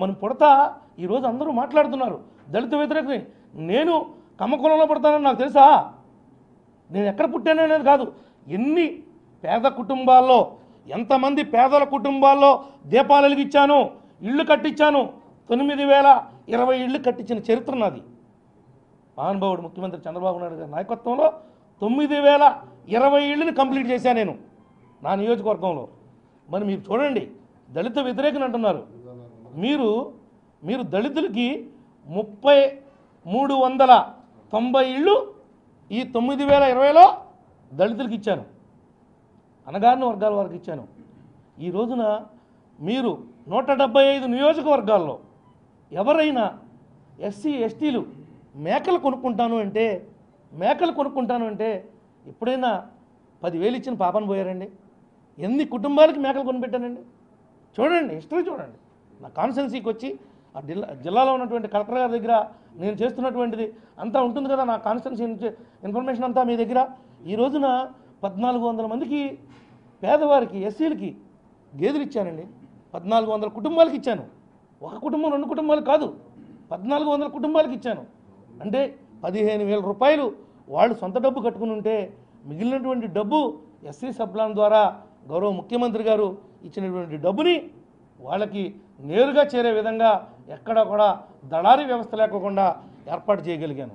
మనం పుడతా ఈరోజు అందరూ మాట్లాడుతున్నారు. దళిత వ్యతిరేకని నేను కమ్మకులంలో పుడతానని నాకు తెలుసా? నేను ఎక్కడ పుట్టాననేది కాదు. ఎన్ని పేద కుటుంబాల్లో ఎంతమంది పేదల కుటుంబాల్లో దీపాలు వెలిగించాను ఇళ్ళు కట్టించాను. తొమ్మిది వేల ఇరవై ఇళ్ళు కట్టించిన చరిత్ర నాది. మహానుభావుడు ముఖ్యమంత్రి చంద్రబాబు నాయుడు గారి నాయకత్వంలో తొమ్మిది వేల ఇరవై ఇళ్ళని కంప్లీట్ చేశాను నేను నా నియోజకవర్గంలో. మరి మీరు చూడండి దళిత వ్యతిరేకని అంటున్నారు. మీరు మీరు దళితులకి ముప్పై మూడు వందల తొంభై ఇళ్ళు ఈ తొమ్మిది వేల ఇరవైలో దళితులకి ఇచ్చాను. అనగారిన వర్గాల వారికి ఇచ్చాను. ఈ రోజున మీరు నూట డెబ్బై ఐదు నియోజకవర్గాల్లో ఎవరైనా ఎస్సీ ఎస్టీలు మేకలు కొనుక్కుంటాను అంటే మేకలు కొనుక్కుంటాను అంటే ఎప్పుడైనా పదివేలు ఇచ్చిన పాపను పోయారండి? ఎన్ని కుటుంబాలకి మేకలు కొనిపెట్టానండి చూడండి హిస్టరీ చూడండి. నా కాన్స్టెన్సీకి వచ్చి ఆ జిల్లా జిల్లాలో ఉన్నటువంటి కలెక్టర్ గారి దగ్గర నేను చేస్తున్నటువంటిది అంతా ఉంటుంది కదా నా కాన్స్టెన్సీ ఇన్ఫర్మేషన్ అంతా మీ దగ్గర. ఈ రోజున పద్నాలుగు వందల మందికి పేదవారికి ఎస్సీలకి గేదెలు ఇచ్చానండి. పద్నాలుగు వందల కుటుంబాలకి ఇచ్చాను. ఒక కుటుంబం రెండు కుటుంబాలు కాదు. పద్నాలుగు వందల కుటుంబాలకి ఇచ్చాను. అంటే పదిహేను వేల రూపాయలు వాళ్ళు సొంత డబ్బు కట్టుకుని ఉంటే మిగిలినటువంటి డబ్బు ఎస్సీ సబ్లాన్ ద్వారా గౌరవ ముఖ్యమంత్రి గారు ఇచ్చినటువంటి డబ్బుని వాళ్ళకి నేరుగా చేరే విధంగా ఎక్కడ కూడా దళారీ వ్యవస్థ లేకుండా ఏర్పాటు చేయగలిగాను.